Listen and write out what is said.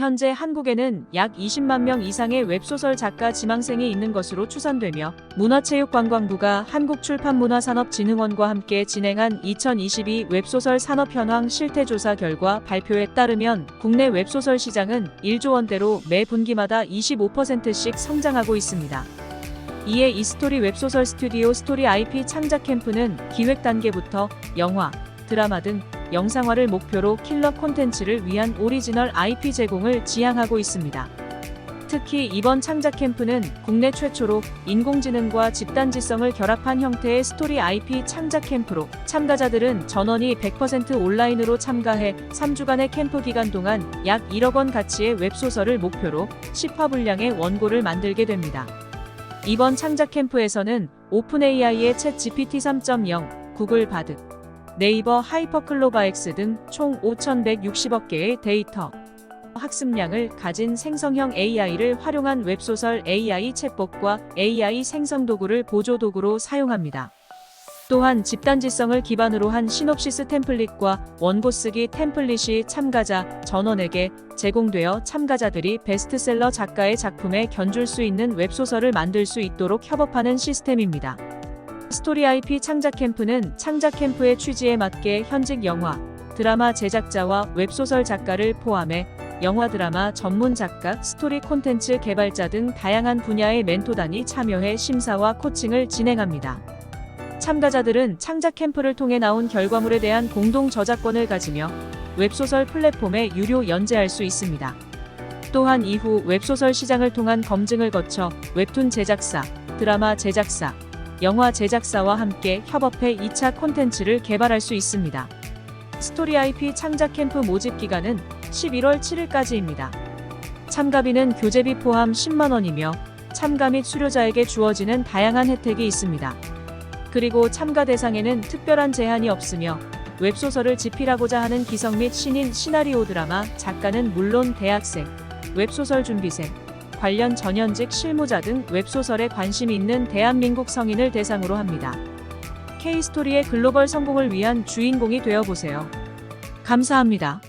현재 한국에는 약 20만 명 이상의 웹소설 작가 지망생이 있는 것으로 추산되며 문화체육관광부가 한국출판문화산업진흥원과 함께 진행한 2022 웹소설 산업 현황 실태조사 결과 발표에 따르면 국내 웹소설 시장은 1조 원대로 매 분기마다 25%씩 성장하고 있습니다. 이에 이스토리 웹소설 스튜디오 스토리 IP 창작 캠프는 기획 단계부터 영화, 드라마 등 영상화를 목표로 킬러 콘텐츠를 위한 오리지널 IP 제공을 지향하고 있습니다. 특히 이번 창작 캠프는 국내 최초로 인공지능과 집단지성을 결합한 형태의 스토리 IP 창작 캠프로 참가자들은 전원이 100% 온라인으로 참가해 3주간의 캠프 기간 동안 약 1억 원 가치의 웹소설을 목표로 10화 분량의 원고를 만들게 됩니다. 이번 창작 캠프에서는 오픈 AI의 챗 GPT 3.0, 구글 바드, 네이버 하이퍼클로바엑스 등 총 5,160억 개의 데이터, 학습량을 가진 생성형 AI를 활용한 웹소설 AI 챗봇과 AI 생성 도구를 보조 도구로 사용합니다. 또한 집단지성을 기반으로 한 시놉시스 템플릿과 원고 쓰기 템플릿이 참가자 전원에게 제공되어 참가자들이 베스트셀러 작가의 작품에 견줄 수 있는 웹소설을 만들 수 있도록 협업하는 시스템입니다. 스토리 IP 창작 캠프는 창작 캠프의 취지에 맞게 현직 영화, 드라마 제작자와 웹소설 작가를 포함해 영화 드라마 전문 작가, 스토리 콘텐츠 개발자 등 다양한 분야의 멘토단이 참여해 심사와 코칭을 진행합니다. 참가자들은 창작 캠프를 통해 나온 결과물에 대한 공동 저작권을 가지며 웹소설 플랫폼에 유료 연재할 수 있습니다. 또한 이후 웹소설 시장을 통한 검증을 거쳐 웹툰 제작사, 드라마 제작사, 영화 제작사와 함께 협업해 2차 콘텐츠를 개발할 수 있습니다. 스토리 IP 창작 캠프 모집 기간은 11월 7일까지입니다. 참가비는 교재비 포함 10만원이며 참가 및 수료자에게 주어지는 다양한 혜택이 있습니다. 그리고 참가 대상에는 특별한 제한이 없으며 웹소설을 집필하고자 하는 기성 및 신인 시나리오 드라마 작가는 물론 대학생, 웹소설 준비생, 관련 전현직 실무자 등 웹소설에 관심 있는 대한민국 성인을 대상으로 합니다. K스토리의 글로벌 성공을 위한 주인공이 되어 보세요. 감사합니다.